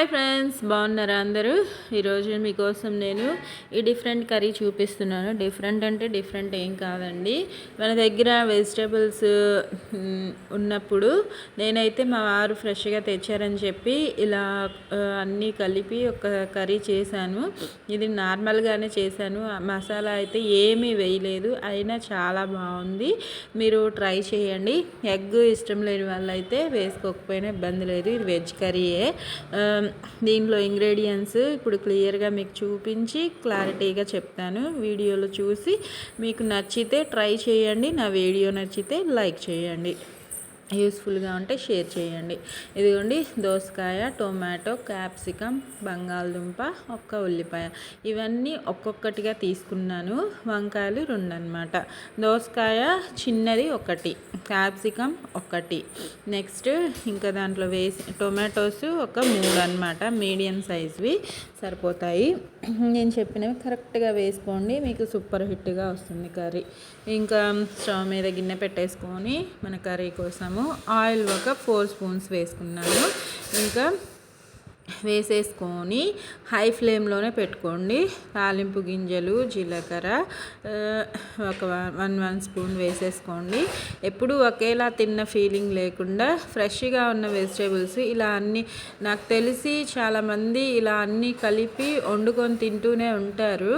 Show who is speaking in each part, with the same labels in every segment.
Speaker 1: Hi friends బాగున్నారా అందరూ? ఈరోజు మీకోసం నేను ఈ డిఫరెంట్ కర్రీ చూపిస్తున్నాను. డిఫరెంట్ అంటే డిఫరెంట్ ఏం కాదండి. మన దగ్గర వెజిటేబుల్స్ ఉన్నప్పుడు నేనైతే మా వారు ఫ్రెష్గా తెచ్చారని చెప్పి ఇలా అన్నీ కలిపి ఒక కర్రీ చేశాను. ఇది నార్మల్గానే చేశాను. మసాలా అయితే ఏమీ వేయలేదు. అయినా చాలా బాగుంది. మీరు ట్రై చేయండి. ఎగ్ ఇష్టం లేని వాళ్ళైతే వేసుకోకపోయినా ఇబ్బంది లేదు. ఇది వెజ్ కర్రీయే. దీంట్లో ఇంగ్రీడియంట్స్ ఇప్పుడు క్లియర్గా మీకు చూపించి క్లారిటీగా చెప్తాను. వీడియోలో చూసి మీకు నచ్చితే ట్రై చేయండి. నా వీడియో నచ్చితే లైక్ చేయండి. యూస్ఫుల్గా ఉంటే షేర్ చేయండి. ఇదిగోండి దోసకాయ టొమాటో క్యాప్సికమ్ బంగాళదుంప ఒక్క ఉల్లిపాయ. ఇవన్నీ ఒక్కొక్కటిగా తీసుకున్నాను. వంకాయలు రెండు అనమాట దోసకాయ చిన్నది ఒకటి. క్యాప్సికమ్ ఒకటి. నెక్స్ట్ ఇంకా దాంట్లో వేసి టొమాటోస్ ఒక మూడు అనమాట మీడియం సైజ్వి సరిపోతాయి. నేను చెప్పినవి కరెక్ట్గా వేసుకోండి మీకు సూపర్ హిట్గా వస్తుంది కర్రీ. ఇంకా స్టవ్ మీద గిన్నె పెట్టేసుకొని మన కర్రీ కోసము ఆయిల్ ఒక ఫోర్ స్పూన్స్ వేసుకున్నాను. ఇంకా వేసేసుకొని హై ఫ్లేమ్లోనే పెట్టుకోండి. తాలింపు గింజలు జీలకర్ర ఒక వన్ వన్ స్పూన్ వేసేసుకోండి. ఎప్పుడు ఒకేలా తిన్న ఫీలింగ్ లేకుండా ఫ్రెష్గా ఉన్న వెజిటేబుల్స్ ఇలా అన్నీ నాకు తెలిసి చాలామంది ఇలా అన్నీ కలిపి వండుకొని తింటూనే ఉంటారు.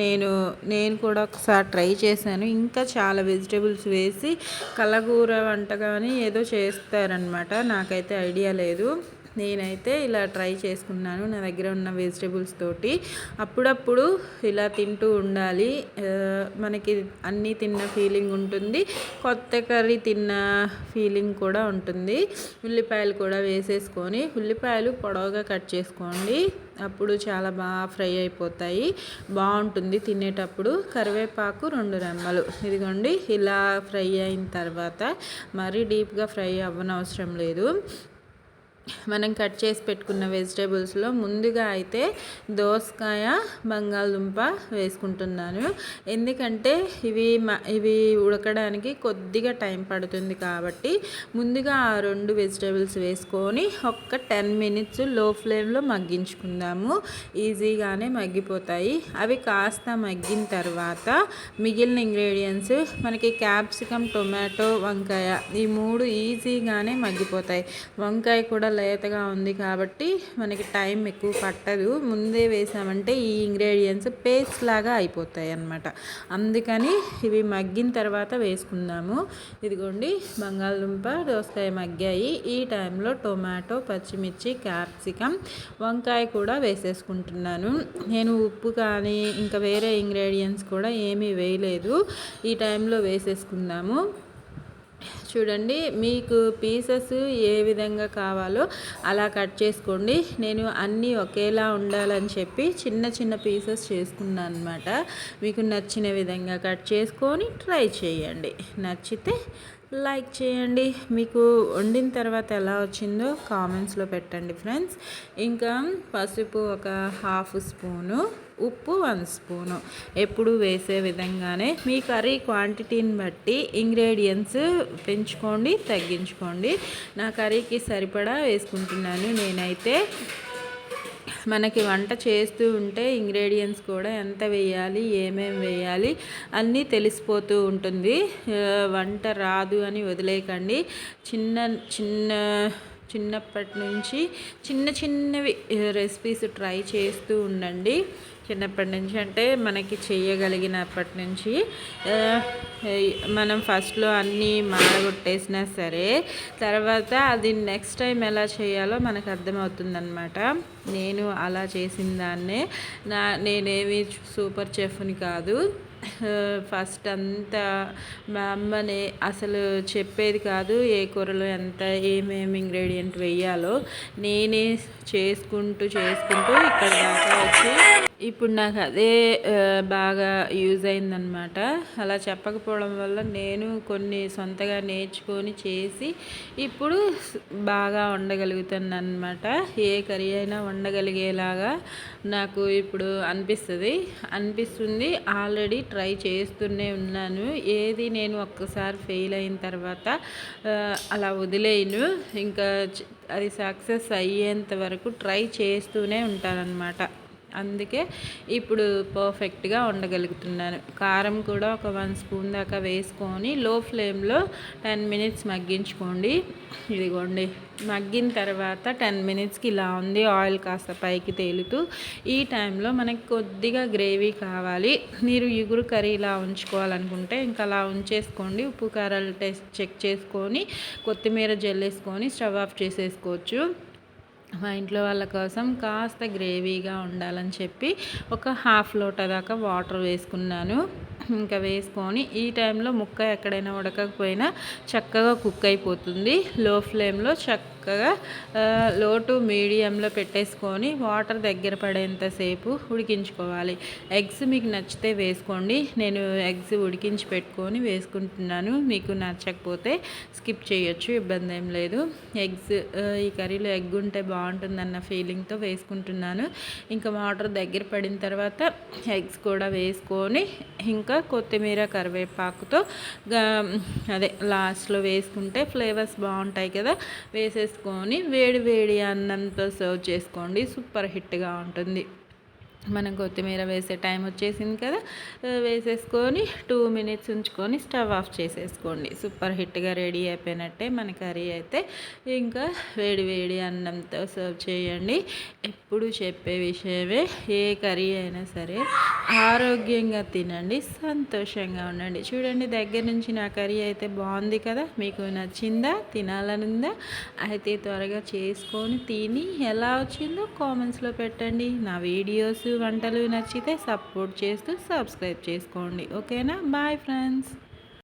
Speaker 1: నేను నేను కూడా ఒకసారి ట్రై చేశాను. ఇంకా చాలా వెజిటేబుల్స్ వేసి కలగూర వంట కానీ ఏదో చేస్తారనమాట నాకైతే ఐడియా లేదు. నేనైతే ఇలా ట్రై చేసుకున్నాను నా దగ్గర ఉన్న వెజిటేబుల్స్ తోటి. అప్పుడప్పుడు ఇలా తింటూ ఉండాలి. మనకి అన్నీ తిన్న ఫీలింగ్ ఉంటుంది. కొత్త కర్రీ తిన్న ఫీలింగ్ కూడా ఉంటుంది. ఉల్లిపాయలు కూడా వేసేసుకొని ఉల్లిపాయలు పొడవుగా కట్ చేసుకోండి. అప్పుడు చాలా బాగా ఫ్రై అయిపోతాయి. బాగుంటుంది తినేటప్పుడు. కరివేపాకు రెండు రెమ్మలు. ఇదిగోండి ఇలా ఫ్రై అయిన తర్వాత మరీ డీప్గా ఫ్రై అవ్వనవసరం లేదు. మనం కట్ చేసి పెట్టుకున్న వెజిటేబుల్స్లో ముందుగా అయితే దోసకాయ బంగాళదుంప వేసుకుంటున్నాను. ఎందుకంటే ఇవి ఇవి ఉడకడానికి కొద్దిగా టైం పడుతుంది కాబట్టి ముందుగా ఆ రెండు వెజిటేబుల్స్ వేసుకొని ఒక్క టెన్ మినిట్స్లో ఫ్లేమ్లో మగ్గించుకుందాము. ఈజీగానే మగ్గిపోతాయి. అవి కాస్త మగ్గిన తర్వాత మిగిలిన ఇంగ్రీడియంట్స్ మనకి క్యాప్సికమ్ టొమాటో వంకాయ ఈ మూడు ఈజీగానే మగ్గిపోతాయి. వంకాయ కూడా లేతగా ఉంది కాబట్టి మనకి టైం ఎక్కువ పట్టదు. ముందే వేసామంటే ఈ ఇంగ్రీడియంట్స్ పేస్ట్ లాగా అయిపోతాయి అన్నమాట. అందుకని ఇవి మగ్గిన తర్వాత వేసుకుందాము. ఇదిగోండి బంగాళదుంప దోసకాయ మగ్గాయి. ఈ టైంలో టొమాటో పచ్చిమిర్చి క్యాప్సికమ్ వంకాయ కూడా వేసేసుకుంటున్నాను. నేను ఉప్పు కానీ ఇంకా వేరే ఇంగ్రీడియంట్స్ కూడా ఏమీ వేయలేదు. ఈ టైంలో వేసేసుకుందాము. చూడండి మీకు పీసెస్ ఏ విధంగా కావాలో అలా కట్ చేసుకోండి. నేను అన్నీ ఒకేలా ఉండాలని చెప్పి చిన్న చిన్న పీసెస్ చేసుకున్నాను అనమాట మీకు నచ్చిన విధంగా కట్ చేసుకొని ట్రై చేయండి. నచ్చితే లైక్ చేయండి. మీకు వండిన తర్వాత ఎలా వచ్చిందో కామెంట్స్లో పెట్టండి ఫ్రెండ్స్. ఇంకా పసుపు ఒక హాఫ్ స్పూను ఉప్పు వన్ స్పూను. ఎప్పుడు వేసే విధంగానే మీ కర్రీ క్వాంటిటీని బట్టి ఇంగ్రీడియంట్స్ పెంచుకోండి తగ్గించుకోండి. నా కర్రీకి సరిపడా వేసుకుంటున్నాను నేనైతే. మనకి వంట చేస్తూ ఉంటే ఇంగ్రీడియంట్స్ కూడా ఎంత వేయాలి ఏమేమి వేయాలి అన్నీ తెలిసిపోతూ ఉంటుంది. వంట రాదు అని వదిలేయకండి. చిన్న చిన్న చిన్నప్పటి నుంచి చిన్న చిన్నవి రెసిపీస్ ట్రై చేస్తూ ఉండండి. చిన్నప్పటి నుంచి అంటే మనకి చేయగలిగినప్పటి నుంచి మనం ఫస్ట్లో అన్నీ మాడగొట్టేసినా సరే తర్వాత అది నెక్స్ట్ టైం ఎలా చేయాలో మనకు అర్థమవుతుందనమాట నేను అలా చేసిన దాన్నే నా నేనేమి సూపర్ చెఫ్ని కాదు. ఫస్ట్ అంతా మా అమ్మనే అసలు చెప్పేది కాదు ఏ కూరలో ఎంత ఏమేమి ఇంగ్రీడియంట్ వేయాలో. నేనే చేసుకుంటూ చేసుకుంటూ ఇక్కడ దాకా వచ్చి ఇప్పుడు నాకు అదే బాగా యూజ్ అయిందనమాట అలా చెప్పకపోవడం వల్ల నేను కొన్ని సొంతగా నేర్చుకొని చేసి ఇప్పుడు బాగా వండగలుగుతాను అనమాట ఏ కర్రీ అయినా వండ వండగలిగేలాగా నాకు ఇప్పుడు అనిపిస్తుంది. అనిపిస్తుంది. ఆల్రెడీ ట్రై చేస్తూనే ఉన్నాను. ఏది నేను ఒక్కసారి ఫెయిల్ అయిన తర్వాత అలా వదిలేయను ఇంకా అది సక్సెస్ అయ్యేంత వరకు ట్రై చేస్తూనే ఉంటానన్నమాట. అందుకే ఇప్పుడు పర్ఫెక్ట్గా ఉండగలుగుతున్నాను కారం కూడా ఒక వన్ స్పూన్ దాకా వేసుకొని లో ఫ్లేమ్లో టెన్ మినిట్స్ మగ్గించుకోండి. ఇదిగోండి మగ్గిన తర్వాత టెన్ మినిట్స్కి ఇలా ఉంది ఆయిల్ కాస్త పైకి తేలుతూ ఈ టైంలో మనకి కొద్దిగా గ్రేవీ కావాలి. మీరు ఇగురు కర్రీ ఇలా ఉంచుకోవాలనుకుంటే ఇంకా అలా ఉంచేసుకోండి. ఉప్పు కారాలు టెస్ట్ చెక్ చేసుకొని కొత్తిమీర జల్లేసుకొని స్టవ్ ఆఫ్ చేసేసుకోవచ్చు. మా ఇంట్లో వాళ్ళ కోసం కాస్త గ్రేవీగా ఉండాలని చెప్పి ఒక హాఫ్ లోట దాకా వాటర్ వేసుకున్నాను. ఇంకా వేసుకొని ఈ టైంలో ముక్క ఎక్కడైనా ఉడకకపోయినా చక్కగా కుక్ అయిపోతుంది. లో ఫ్లేమ్లో చక్క చక్కగా లో టు మీడియంలో పెట్టేసుకొని వాటర్ దగ్గర పడేంతసేపు ఉడికించుకోవాలి. ఎగ్స్ మీకు నచ్చితే వేసుకోండి. నేను ఎగ్స్ ఉడికించి పెట్టుకొని వేసుకుంటున్నాను. మీకు నచ్చకపోతే స్కిప్ చేయొచ్చు ఇబ్బంది ఏం లేదు. ఎగ్స్ ఈ కర్రీలో ఎగ్ ఉంటే బాగుంటుందన్న ఫీలింగ్తో వేసుకుంటున్నాను. ఇంకా వాటర్ దగ్గర పడిన తర్వాత ఎగ్స్ కూడా వేసుకొని ఇంకా కొత్తిమీర కరివేపాకుతో అదే లాస్ట్లో వేసుకుంటే ఫ్లేవర్స్ బాగుంటాయి కదా వేసేసుకొని వేడి వేడి అన్నంతో సర్వ్ చేసుకోండి. సూపర్ హిట్గా ఉంటుంది. మనం కొత్తిమీర వేసే టైం వచ్చేసింది కదా వేసేసుకొని టూ మినిట్స్ ఉంచుకొని స్టవ్ ఆఫ్ చేసేసుకోండి. సూపర్ హిట్గా రెడీ అయిపోయినట్టే మన కర్రీ అయితే. ఇంకా వేడి వేడి అన్నంతో సర్వ్ చేయండి. ఎప్పుడు చెప్పే విషయమే ఏ కర్రీ అయినా సరే ఆరోగ్యంగా తినండి సంతోషంగా ఉండండి. చూడండి దగ్గర నుంచి నా కర్రీ అయితే బాగుంది కదా మీకు నచ్చిందా తినాలనుందా? అయితే త్వరగా చేసుకొని తిని ఎలా వచ్చిందో కామెంట్స్లో పెట్టండి. నా వీడియోస్ వీడియోస్ వంటలు నచ్చితే సపోర్ట్ చేస్తూ సబ్స్క్రైబ్ చేసుకోండి. ఓకేనా? Bye friends.